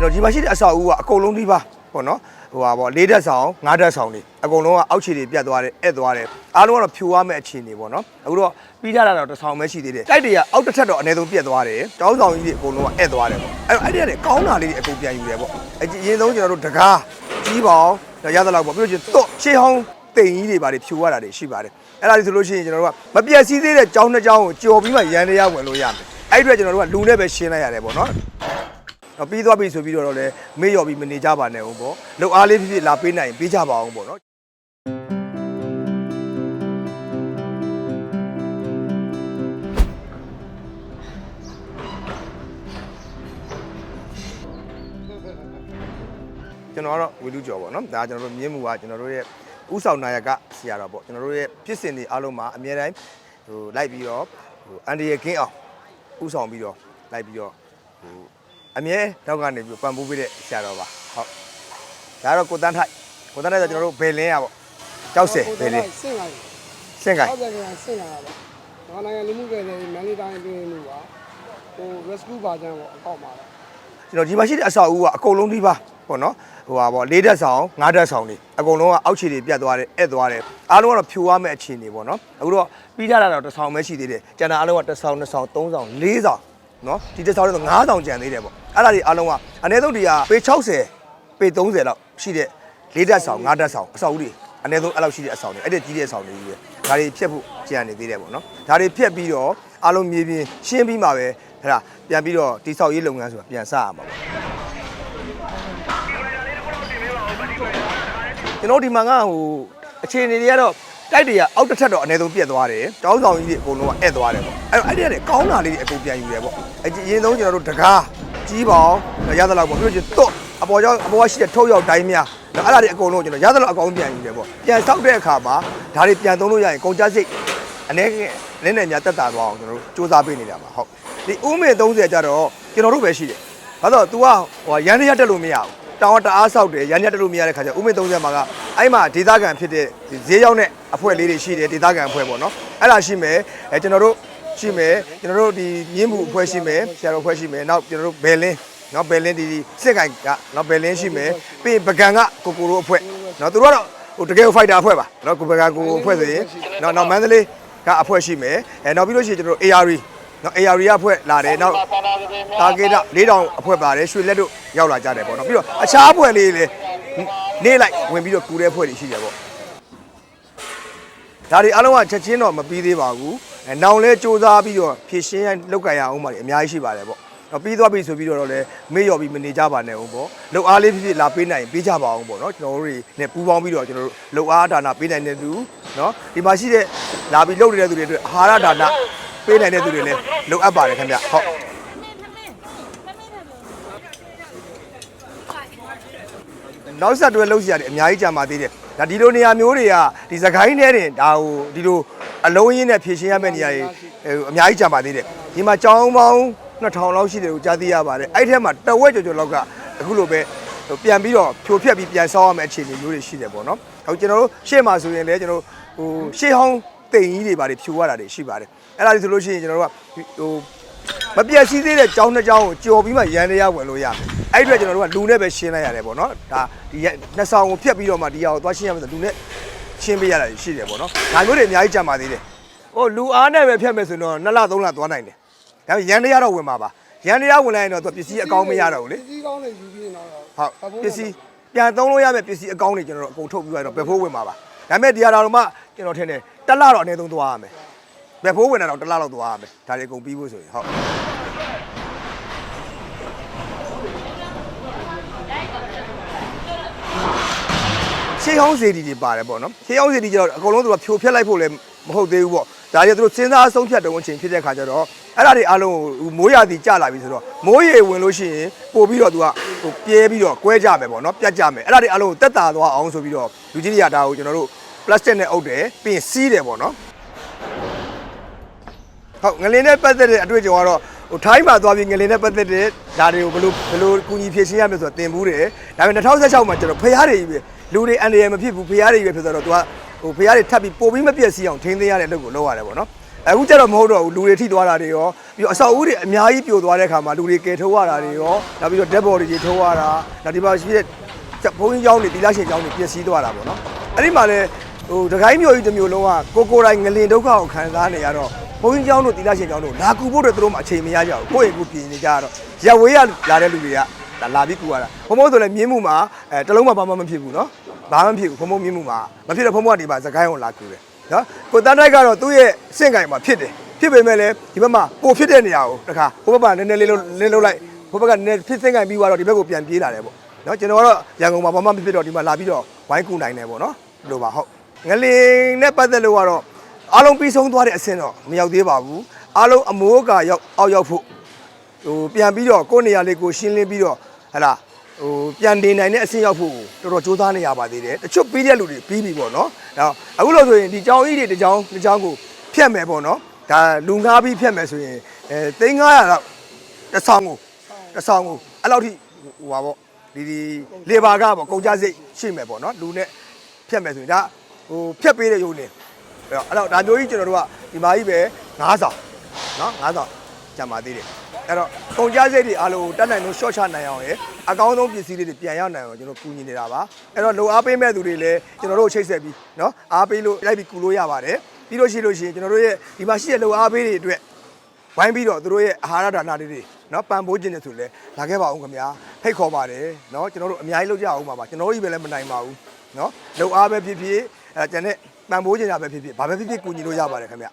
ကျွန်တော်ဒီမှာရှိတဲ့အဆောက်အဦကအကုန်လုံးဒီပါပေါ့နော်ဟိုပါပေါ့လေးတက်ဆောင်ငါးတက်ဆောင်တွေအကုန်လုံးကအောက်ခြေတွေပြတ်သွားတယ်အဲ့သွားတယ်အားလုံးကတော့ဖြိုရမယ့်အခြေအနေပေါ့နော်အခုတော့ပြီးကြတာတော့တစ်ဆောင်ပဲရှိသေးတယ်တိုက်တွေကအောက်တစ်ထက်တော့အနည်းဆုံးပြတ်သွားတယ်တောင်းဆောင်ကြီးတွေအကုန်လုံးကအဲ့သွားတယ်ပေါ့အဲ့တော့အဲ့ဒီကနေကောင်းတာလေးတွေအကုန်ပြန်ယူတယ်ပေါ့အရင်ဆုံးကျွန်တော်တို့တကားကြီးပေါင်းရသလောက်ပေါ့ပြီးလို့ချင်းတော့ရှေးဟောင်းတိမ်ကြီးတွေပါတွေဖြိုရတာတွေရှိပါတယ်အဲ့ဒါလေးဆိုလို့ရှိရင်ကျွန်တော်တို့ကမပြည့်စည်သေးတဲ့ကြောင်းတစ်ကြောင်းကိုကြော်ပြီးမှရန်တရားဝင်လို့ရမယ်အဲ့ဒီအတွက်ကျွန်တော်တို့ကလူနဲ့ပဲရှင်းလိုက်ရတယ်ပေါ့နော် တော့ပြီးသွားပြီဆိုပြီးတော့လည်းမေ့ရော်ပြီးမနေကြပါနဲ့ဦးပေါ့လုံအားလေးဖြစ်ဖြစ်လာပေးနိုင်ရင်ပေးကြပါအောင်ပေါ့နော်ကျွန်တော်ကတော့ဝီလူကျော်ပေါ့နော်ဒါကျွန်တော်တို့မြင်းမှုကကျွန်တော်တို့ရဲ့ဥဆောင်နာယကဆရာတော်ပေါ့ကျွန်တော်တို့ရဲ့ဖြစ်စဉ်တွေအားလုံးမှာအမြဲတမ်းဟိုလိုက်ပြီးတော့ဟိုအန်ဒီရကင်းအောင်ဥဆောင်ပြီးတော့လိုက်ပြီးတော့ဟို အမြဲတော့ကနေပြီးပံ့ပိုးပေးတဲ့ဆရာတော်ပါဟုတ်ဒါကတော့ကိုတန်းထိုက်ကိုတန်းထိုက်ဆိုကျွန်တော်တို့ဘယ်လင်းရပေါ့ကြောက်စဲဘယ်လင်းဆင့်လာတယ်စင့်ကိုင်ဟုတ်တယ်ကဆင့်လာတာပေါ့မြန်မာနိုင်ငံလူမှုကယ်ဆယ်ရေးမန်လေးတိုင်းအတွင်းလို့ပါဟို rescue ပါကြမ်းပေါ့အကောက်ပါတော့ကျွန်တော်ဒီမှာရှိတဲ့အဆောက်အဦကအကုန်လုံးဒီပါပေါ့နော်ဟိုပါပေါ့လေးတက်ဆောင်ငါးတက်ဆောင်တွေအကုန်လုံးကအောက်ခြေတွေပြတ်သွားတယ်အဲ့သွားတယ်အားလုံးကတော့ဖြိုရမယ့်အခြေအနေပေါ့နော်အခုတော့ပြီးကြတာတော့တစ်ဆောင်ပဲရှိသေးတယ်ကျန်တာအားလုံးကတစ်ဆောင်နှစ်ဆောင်သုံးဆောင်လေးဆောင် နော်ဒီတစ်ဆောင်တော့ငါးဆောင်ကျန်သေးတယ်ပေါ့အဲ့ဒါတွေအားလုံးကအနည်းဆုံးဒီကပေ60ပေ30လောက်ရှိတဲ့လေးတက်ဆောင်ငါးတက်ဆောင်အဆောက်အဦတွေအနည်းဆုံးအဲ့လောက်ရှိတဲ့အဆောင်တွေအဲ့ဒီကြီးတဲ့အဆောင်တွေကြီးပဲဒါတွေဖြတ်ဖို့ကြံနေသေးတယ်ပေါ့နော်ဒါတွေဖြတ်ပြီးတော့အားလုံးမြေပြင်ရှင်းပြီးမှပဲဟဲ့လားပြန်ပြီးတော့တိဆောက်ရေးလုပ်ငန်းဆိုတာပြန်စရမှာပေါ့ကျွန်တော်ဒီမှာကဟိုအခြေအနေတွေကတော့ တိုက်တွေကအောက်တစ်ထက်တော့အနည်းဆုံးပြက်သွားတယ်တောင်းဆောင်ကြီးတွေအကုန်လုံးကအဲ့သွားတယ်ပေါ့အဲ့တော့အဲ့ဒီကနေကောင်းတာလေးတွေအကုန်ပြန်ယူတယ်ပေါ့အရင်ဆုံးကျွန်တော်တို့တကားကြီးပေါင်းရသလောက်ပေါ့ပြီးတော့တော့အပေါ်ကျောင်းအပေါ်ကရှိတဲ့ထုတ်ရောက်တိုင်းများတော့အဲ့ဒါတွေအကုန်လုံးကျွန်တော်ရသလောက်အကောင်ပြန်ယူတယ်ပေါ့ပြန်ဆောက်တဲ့အခါမှာဒါတွေပြန်သုံးလို့ရရင်ကုန်ကြစိတ်အနေနဲ့နည်းနည်းများတက်တာသွားအောင်ကျွန်တော်တို့စူးစမ်းပေးနေတာပါဟုတ်ဒီဥမေ30ကျတော့ကျွန်တော်တို့ပဲရှိတယ်ဘာလို့ तू ကဟိုရန်ရတက်လို့မရဘူး တောင်ကတအားဆောက်တယ်ရန်ရက်တက်လို့မရတဲ့ခါကျဥမေ30မှာကအဲ့မှာဒေသခံဖြစ်တဲ့ဈေးရောက်တဲ့အဖွဲ့လေးတွေရှိတယ်ဒေသခံအဖွဲ့ပေါ့နော်အဲ့ဒါရှိမယ်အဲကျွန်တော်တို့ရှိမယ်ကျွန်တော်တို့ဒီမြင်းမှုအဖွဲ့ရှိမယ်ဆရာတော်အဖွဲ့ရှိမယ်နောက်ကျွန်တော်တို့ဘယ်လင်းနော်ဘယ်လင်းဒီဒီစစ်ကိုင်ကနော်ဘယ်လင်းရှိမယ်ပြီးရင်ပကံကကိုကိုရိုအဖွဲ့နော်သူတို့ကတော့ဟိုတကယ်ဖိုက်တာအဖွဲ့ပါနော်ကိုပကံကိုအဖွဲ့ဆိုရင်နော်နော်မန္တလေးကအဖွဲ့ရှိမယ်အဲနောက်ပြီးလို့ရှိရင်ကျွန်တော်တို့ ARD နော် ARD ကအဖွဲ့လာတယ်နောက် တာဂေတာ၄တောင်အဖွဲ့ပါတယ်ရွှေလက်တို့ရောက်လာကြတယ်ပေါ့နော်ပြီးတော့အခြားအဖွဲ့လေးတွေလည်းနေလိုက်ဝင်ပြီးတော့ကူတဲ့အဖွဲ့တွေရှိတယ်ပေါ့ဒါတွေအားလုံးကချက်ချင်းတော့မပြီးသေးပါဘူးအဲနောင်လဲစူးစမ်းပြီးတော့ဖြည့်ရှင်းရလောက်ကရအောင်ပါလေအများကြီးရှိပါတယ်ပေါ့တော့ပြီးသွားပြီဆိုပြီးတော့လည်းမေ့ရော်ပြီးမနေကြပါနဲ့ဦးပေါ့လုံအားလေးဖြစ်ဖြစ်လာပေးနိုင်ရင်ပေးကြပါအောင်ပေါ့နော်ကျွန်တော်တို့တွေနဲ့ပူးပေါင်းပြီးတော့ကျွန်တော်တို့လုံအားဒါနာပေးနိုင်တဲ့သူနော်ဒီမှာရှိတဲ့လာပြီးလုပ်နေတဲ့သူတွေအတွက်အာဟာရဒါနာပေးနိုင်တဲ့သူတွေလည်းလုံအပ်ပါတယ်ခင်ဗျဟုတ် နောက်ဆက်တွဲလုပ်စီရတယ်အများကြီးကြာမှသေးတယ်ဒါဒီလိုနေရာမျိုးတွေကဒီစကိုင်းထဲတင်ဒါဟိုဒီလိုအလုံးရင်းနဲ့ဖြည့်ရှင်းရမယ့်နေရာတွေဟိုအများကြီးကြာမှသေးတယ်ဒီမှာကြောင်းပေါင်း2000လောက်ရှိတယ်ကိုကြားသိရပါတယ်အဲ့ဒီထဲမှာတဝက်ကျော်ကျော်လောက်ကအခုလိုပဲဟိုပြန်ပြီးတော့ဖြိုဖျက်ပြီးပြန်ဆောင်းရမယ့်အခြေအနေမျိုးတွေရှိတယ်ပေါ့နော်ဟုတ်ကျွန်တော်တို့ရှေ့မှာဆိုရင်လည်းကျွန်တော်တို့ဟိုရှေ့ဟောင်းတိမ်ကြီးတွေပါတယ်ဖြိုရတာတွေရှိပါတယ်အဲ့ဒါတွေဆိုလို့ရှိရင်ကျွန်တော်တို့ကဟို မပြည့်စည်သေးတဲ့ကြောင်းတစ်ကြောင်းကိုကြော်ပြီးမှရန်တရားဝင်လို့ရအဲ့ဒီအတွက်ကျွန်တော်တို့ကလူနဲ့ပဲရှင်းလိုက်ရတယ်ပေါ့နော်ဒါဒီနှစ်ဆောင်ကိုဖြတ်ပြီးတော့မှဒီဟာကိုသွားရှင်းရမယ်ဆိုလူနဲ့ရှင်းပေးရတာရှိတယ်ပေါ့နော်ဒါမျိုးတွေအများကြီးကြံပါသေးတယ်ဟိုလူအားနဲ့ပဲဖြတ်မယ်ဆိုတော့2လ3လသွားနိုင်တယ်ဒါပေမဲ့ရန်တရားတော့ဝင်ပါပါရန်တရားဝင်လိုက်ရင်တော့သူပစ္စည်းအကောင်းမရတော့ဘူးလေပစ္စည်းကောင်းတွေယူပြီးတော့ဟုတ်ပစ္စည်းပြန်သုံးလို့ရမယ့်ပစ္စည်းအကောင်းတွေကျွန်တော်တို့အကုန်ထုတ်ပြီးတော့ဘယ်ဖိုးဝင်ပါပါဒါပေမဲ့ဒီဟာတော်မှကျွန်တော်ထင်တယ်တစ်လတော့အနည်းဆုံးသွားရမယ် ဘယ်ဖိုးဝင်တာတော့တစ်လလောက်သွားရမယ်ဒါတွေအကုန်ပြီးဖို့ဆိုရင်ဟုတ်ရှေးဟောင်းစေတီတွေပါတယ်ပေါ့နော်ရှေးဟောင်းစေတီကျတော့အကုန်လုံးသူကဖြိုဖျက်လိုက်ဖို့လည်းမဟုတ်သေးဘူးပေါ့ဒါကြီးသူတို့စဉ်းစားဆုံးဖြတ်တုံးအချိန်ဖြစ်တဲ့ခါကျတော့အဲ့ဒါတွေအားလုံးကိုမိုးရာသီကျလာပြီဆိုတော့မိုးရေဝင်လို့ရှိရင်ပို့ပြီးတော့သူကဟိုပြဲပြီးတော့ကွဲကြမယ်ပေါ့နော်ပြတ်ကြမယ်အဲ့ဒါတွေအားလုံးကိုတက်တာသွားအောင်ဆိုပြီးတော့လူကြီးတွေကဒါကိုကျွန်တော်တို့ plastic နဲ့အုပ်တယ်ပြီးရင်စီးတယ်ပေါ့နော် ဟုတ်ငလင်းနဲ့ပတ်သက်တဲ့အတွေ့အကြုံကတော့ဟိုထိုင်းမှာသွားပြီးငလင်းနဲ့ပတ်သက်တဲ့ဒါတွေကိုဘယ်လိုဘယ်လိုကူညီဖြည့်ရှင်းရမလဲဆိုတော့သင်ဘူးတယ်ဒါပေမဲ့2016မှာကျွန်တော်ဖရားတွေကြီးပဲလူတွေအန်ရယ်မဖြစ်ဘူးဖရားတွေကြီးပဲဖြစ်ဆိုတော့သူကဟိုဖရားတွေထပ်ပြီးပို့ပြီးမပြည့်စည်အောင်ထိန်းသိမ်းရတဲ့အလုပ်ကိုလုပ်ရတယ်ပေါ့နော်အခုကျတော့မဟုတ်တော့ဘူးလူတွေထိသွားတာတွေရောပြီးတော့အဆောက်အဦတွေအများကြီးပြိုသွားတဲ့ခါမှာလူတွေကယ်ထုတ်ရတာတွေရောနောက်ပြီးတော့ dead body တွေထုတ်ရတာနောက်ဒီမှာရှိတဲ့ဘုန်းကြီးကျောင်းတွေတီလာရှင်ကျောင်းတွေပျက်စီးသွားတာပေါ့နော်အဲ့ဒီမှာလည်းဟိုဒကိုင်းမျိုးကြီးတစ်မျိုးလုံးကကိုကိုယ်တိုင်ငလင်ဒုက္ခကိုခံစားနေရတော့ ဘုန်းကြီးကျောင်းတို့တီလာရှင်ကျောင်းတို့လာကူဖို့တော့သူတို့မှအချိန်မရကြဘူးကိုယ့်ရဲ့ကိုယ်ပြင်နေကြတော့ရဝေးရလာတဲ့လူတွေကလာလာပြီးကူရတာဘုံဘုံဆိုလည်းမြင်းမှုမှာအဲတလုံးမှဘာမှမဖြစ်ဘူးနော်ဘာမှမဖြစ်ဘူးဘုံဘုံမြင်းမှုမှာမဖြစ်တော့ဘုံဘုံကဒီမှာစကိုင်းကိုလာကူတယ်နော်ကိုတန်းတိုက်ကတော့သူ့ရဲ့စင့်ကင်မှာဖြစ်တယ်ဖြစ်ပေမဲ့လည်းဒီဘက်မှာပိုဖြစ်တဲ့နေရာကိုတခါဟိုဘက်မှာနည်းနည်းလေးလုံးလင်းလုံးလိုက်ဟိုဘက်ကနည်းနည်းဖြစ်စင့်ကင်ပြီးသွားတော့ဒီဘက်ကိုပြန်ပြေးလာတယ်ပေါ့နော်ကျွန်တော်ကတော့ရန်ကုန်မှာဘာမှမဖြစ်တော့ဒီမှာလာပြီးတော့ဝိုင်းကူနိုင်တယ်ပေါ့နော်လို့ပါဟုတ်ငလင်နဲ့ပတ်သက်လို့ကတော့ အားလုံးပြီးဆုံးသွားတဲ့အဆင့်တော့မရောက်သေးပါဘူးအားလုံးအမိုးအကာရောက်အောက်ရောက်ဖို့ဟိုပြန်ပြီးတော့ကိုယ့်နေရာလေးကိုရှင်းလင်းပြီးတော့ဟလာဟိုပြန်တင်နိုင်တဲ့အဆင့်ရောက်ဖို့ကိုတော်တော်ကြိုးစားနေရပါသေးတယ်တချို့ပြီးတဲ့လူတွေပြီးပြီပေါ့နော်ဒါအခုလို့ဆိုရင်ဒီကြောင်ကြီးတွေတစ်ကြောင်တစ်ကြောင်ကိုဖြတ်မယ်ပေါ့နော်ဒါလူငါးပြီးဖြတ်မယ်ဆိုရင်အဲသိန်း900လောက်တစ်ဆောင်ကိုတစ်ဆောင်ကိုအဲ့လောက်ထိဟိုပါပေါ့ဒီဒီလေဘာကပေါ့ကုန်ကြစိတ်ရှိမယ်ပေါ့နော်လူနဲ့ဖြတ်မယ်ဆိုရင်ဒါဟိုဖြတ်ပေးတဲ့ယုံနေ အဲ့တော့အဲ့တော့ဒါမျိုးကြီးကျွန်တော်တို့ကဒီမာကြီးပဲ9ဆောင်နော်9ဆောင်ကျန်ပါသေးတယ်အဲ့တော့ကုန်ကြစိတ်တွေအားလုံးတတ်နိုင်လို့ short ချနိုင်အောင်ရယ်အကောင်းဆုံးပစ္စည်းလေးတွေပြန်ရနိုင်အောင်ကျွန်တော်ကူညီနေတာပါအဲ့တော့လိုအားပေးမဲ့သူတွေလည်းကျွန်တော်တို့ချိတ်ဆက်ပြီးနော်အားပေးလို့လိုက်ပြီးကူလို့ရပါတယ်ပြီးလို့ရှိလို့ရှိရင်ကျွန်တော်တို့ရဲ့ဒီမှာရှိတဲ့လိုအားပေးတွေအတွက်ဝိုင်းပြီးတော့သူတို့ရဲ့အာဟာရဒါနလေးတွေနော်ပံ့ပိုးခြင်းတွေဆိုလဲလာခဲ့ပါအောင်ခင်ဗျာဖိတ်ခေါ်ပါတယ်နော်ကျွန်တော်တို့အများကြီးလုပ်ကြအောင်ပါပါကျွန်တော်တို့ကြီးပဲလည်းမနိုင်ပါဘူးနော်လုံအားပဲဖြစ်ဖြစ် အဲကျန်တဲ့ပံပိုးခြင်းတာပဲဖြစ်ဖြစ်ဘာပဲဖြစ်ဖြစ်ကူညီလို့ရပါတယ်ခင်ဗျ